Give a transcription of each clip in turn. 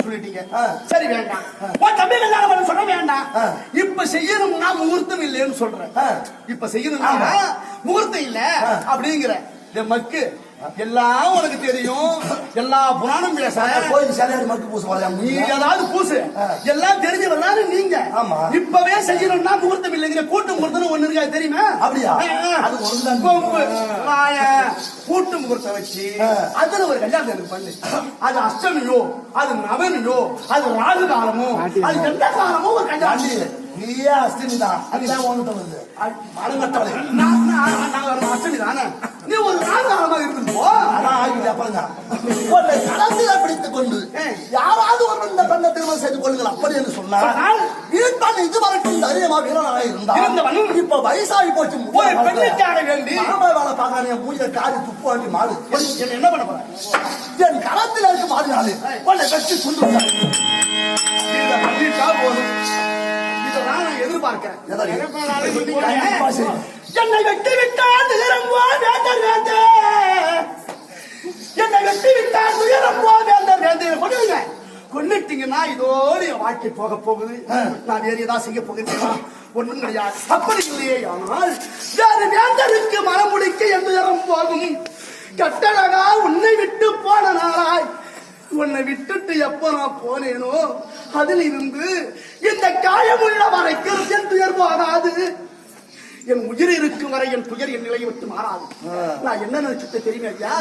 சொல்லிட்டீங்க. சரி வேண்டாம் உன் தம்பி கல்யாணம் பண்ண சொன்ன வேண்டாம். இப்ப செய்யணும்னா முகூர்த்தம் இல்லைன்னு சொல்றேன். இப்ப செய்யணும்னா. முகூர்த்தம் இல்ல. அப்படிங்கிற மக்கு எல்லாம் உனக்கு தெரியும் எல்லா புராணம் பேச கோயில் மக்கு பூச நீ ஏதாவது பூசு. எல்லாம் தெரிஞ்சவர் தானே நீங்க ஆமா. இப்பவே செய்யணும்னா முகூர்த்தம் இல்லைங்கிற கூட்டு முகூர்த்தம் ஒண்ணு இருக்கா தெரியுமா அப்படியா? அது கூட்டு முகூர்த்தம் வச்சு. அதுல ஒரு கல்யாணம் எனக்கு பண்ணு. அது அஷ்டமியோ அது நவமியோ அது ராகு காலமோ அது எந்த காலமோ ஒரு கல்யாணம் நீயே அஸ்தினி தான் அதுதான் ஒண்ணு வந்து? மரங்கட்டவளை ஒரு அஷ்டமி தானே? நீ ஒரு ராகு காலமா இருந்து போ அதான் ஆகிட்டு உன்னை கலந்தில பிடித்துக் கொண்டு. யாராவது ஒரு இந்த பெண்ணை திருமணம் செய்து கொள்ளுங்கள் அப்படி என்று சொன்னால் சொன்னால்? வீட்டான் இதுவரைக்கும் தைரியமா வீரனாக இருந்தான் இருந்தவன் இப்ப வயசாகி போச்சு. ஒரு பெண்ணுக்காக வேண்டி மாமா வேலை பார்க்காத என் மூஞ்சில காரி துப்பு வாங்கி மாடு. என்ன பண்ண போற? என் களத்தில் இருக்க உன்னை வந்தார் இதை பண்ணிட்டா போதும். இதை நான் எதிர்பார்க்கிறேன். என்னை வெட்டி விட்டால் துயரம் போ வாழ்க்கை போக போகுது. நான் வேற ஏதாவது செய்ய போகிறேனா ஒண்ணும் கிடையாது. அப்படி இல்லையே ஆனால் வேறு வேந்தருக்கு மனம் முடிக்க என் துயரம் போகும் கட்டழகா உன்னை விட்டு போன நாளாய் உன்னை விட்டுட்டு எப்ப நான் போனேனோ அதில் இருந்து இந்த காயமுள்ள வரைக்கும் என் துயர் போகாது. என் உயிர் இருக்கும் வரை என் துயர் என் நிலையை விட்டு மாறாது. நான் என்ன நினைச்சிட்டு தெரியுமா ஐயா?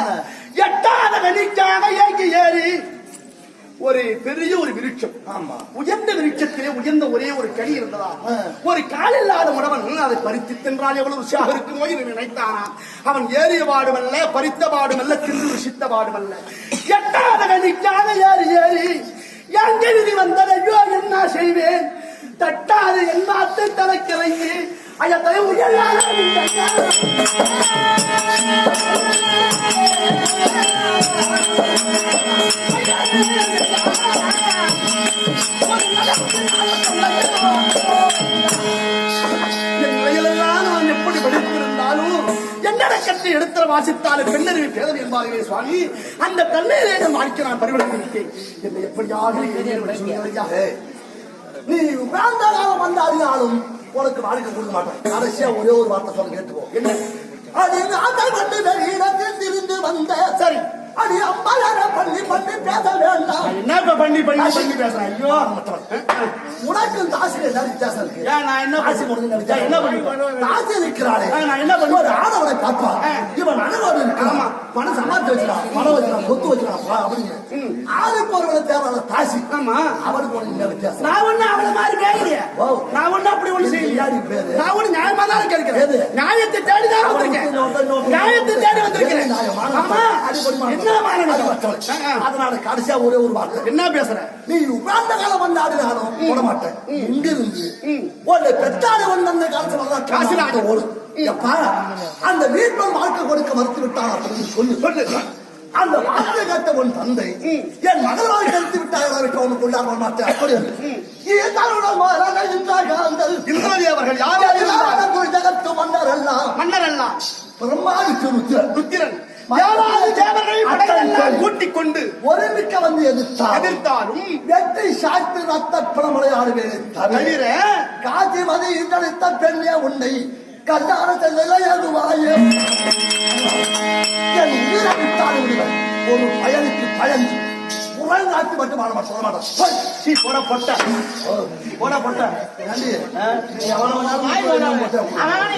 எட்டாத வெளிக்காக ஏங்கி ஏறி ஒரு பெரிய ஒரு விருட்சம். ஆமா. உயர்ந்த விருட்சத்திலே உயர்ந்த ஒரே ஒரு கனி இருந்ததா. ஒரு கால் இல்லாத உடவன் அதை பறித்து தின்றால் எவ்வளவு ருசியாக இருக்குமோ என்று நினைத்தானா அவன் ஏறிய பாடுமல்ல பறித்த பாடுமல்ல தின்று ருசித்த பாடுமல்ல எட்டாத கனிக்காக ஏறி ஏறி எங்கே விதி வந்ததையோ என்ன செய்வேன்? தட்டாது என்னாத்து தலைக்கிறேன் ஐயத்தை உயர்ந்தான என்னடக்கத்தை எடுத்து வாசித்தாலும் பெண்ணறிவு பேதவி என்பார்களே சுவாமி. அந்த தண்ணீரை என் வாழ்க்கை நான் பரிவர்த்தித்தேன் என்னை எப்படியாக நீ வேந்த காலம் வந்தாலும் உனக்கு வாழ்க்கை கொடுக்க மாட்டேன். கடைசியா ஒரே ஒரு வார்த்தை சொல்ல கேட்டுக்கோ. என்ன? அது நாங்கள் வந்து வெளியிடத்தில் திரிந்து வந்த சரி. அது அம்பாலார பண்ணி பண்ணி பேச வேண்டாம். என்ன பண்ணி பண்ணி பண்ணி பேசுறேன்? ஐயோ உனக்கு தாசி என்ன வித்தியாசம் இருக்கு? நான் என்ன தாசி கொடுங்க என்ன பண்ணி தாசி இருக்கிறாளே. நான் என்ன பண்ணி- ஒரு ஆடவனை காப்பா ஆ. இவன் அனுபவம் இருக்கான் ஆமா. பணம் சம்பாதிச்சு வச்சுக்கான் பணம் வச்சுக்கான் சொத்து வச்சுக்கான் பா, அப்படின்னு. ஆளுக்கு ஒருவனை தேவையான தாசி. ஆமா. அவனுக்கு உனக்கு என்ன வித்தியாசம். நான் ஒண்ணு அவள மாதிரி கேட்கலையே. நான் ஒண்ணு அப்படி ஒண்ணு செய்யலையே. யாரு பேரு? நான் ஒண்ணு நியாயமா தான்? கேட்கிறேன். நியாயத்தை தேடி தான் வந்திருக்கேன். நியாயத்தை தேடி வந்திருக்கிறேன்? ஆமா. அதனால கடைசியா ஒரே ஒரு வார்த்தை. என்ன பேசுற? நீ உட்கார்ந்த காலம் வந்து ஆடினாலும் போட மாட்டேன். இங்க இருந்து உன்னை வந்து அந்த காலத்துல வரலாம் காசுல ஓடும் அந்த வீட்டில் வாழ்க்கை கொடுக்க மறுத்து விட்டான் அப்படின்னு சொல்லு. சொல்லு. அந்த வார்த்தை கேட்ட உன் தந்தை என் மகள் வாழ்க்கை எடுத்து விட்டாய்? விட்டு அவனுக்கு கொண்டாட மாட்டேன். அப்படி அவர்கள் யார்? ஜகத்து மன்னரெல்லாம். மன்னர் அல்ல பிரம்மாவிக்கு ருத்திரன். ஏழாவது தேவர்கள் படையெல்லாம் கூட்டிக் கொண்டு ஒருமிக்க வந்து எதிர்த்தார் எதிர்த்தாலும் வெற்றி சாய்த்து ரத்த பிணமலையாடுவேன் தவிர தவிர காட்சி மதி இந்தளித்த பெண்ணே உன்னை கல்யாண செல்லையாடுவாயே என் உயிரை விட்டால் விடுவேன் ஒரு பயனுக்கு பயன். உரை நாட்டு மட்டும் வாழ மாட்டேன் சொல்ல மாட்டேன். சீ போட பொட்ட. போட பொட்ட. நன்றி. எவ்வளவு வேணாலும் போட்டு போட்டு.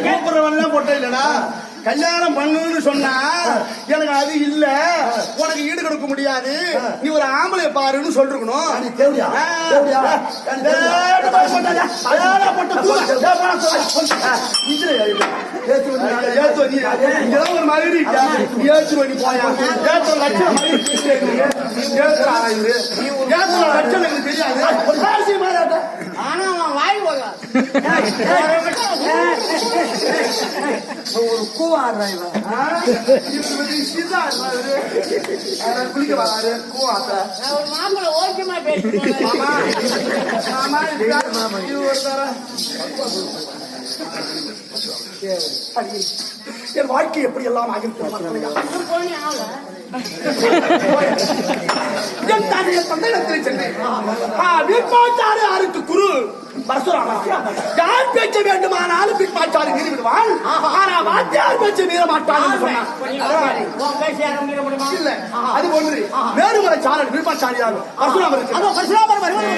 கூப்பிடுறவன் பொட்ட இல்லடா. கல்யாணம் பண்ணுன்னு சொன்னா எனக்கு அது இல்ல. உனக்கு ஈடு கொடுக்க முடியாது. நீ ஒரு ஆம்பளை பாருன்னு சொல்லிருக்கணும். ஒரு மாதிரி வை, நீ போயா. ஏத்து ஒரு லட்சணம் மாதிரி இருக்கு. ஏத்துடா இது. ஏத்து ஒரு லட்சணம் எனக்கு தெரியாது. ராசி மாறாட்ட. ஆனா அவன் வாய் போடலாம் ஒரு கூவாடுறா இவன் குளிக்க வராரு. ஒரு ஓகேமா பேசுறேன் என் வாழ்க்கை எப்படி எல்லாம் ஆகிவிட்டு இது போனி குரு யார் பேச்ச வேண்டுமானாலும் வீட்பாச்சாரு மீறி ஆனா வாத்தியார் பேச்ச மீற மாட்டான் நீ இல்ல அது ஒன்று வேறுமுறை சாரல் வீட்பாச்சாரியார் பரசுராமர் அதோ பரசுராமர் வருவது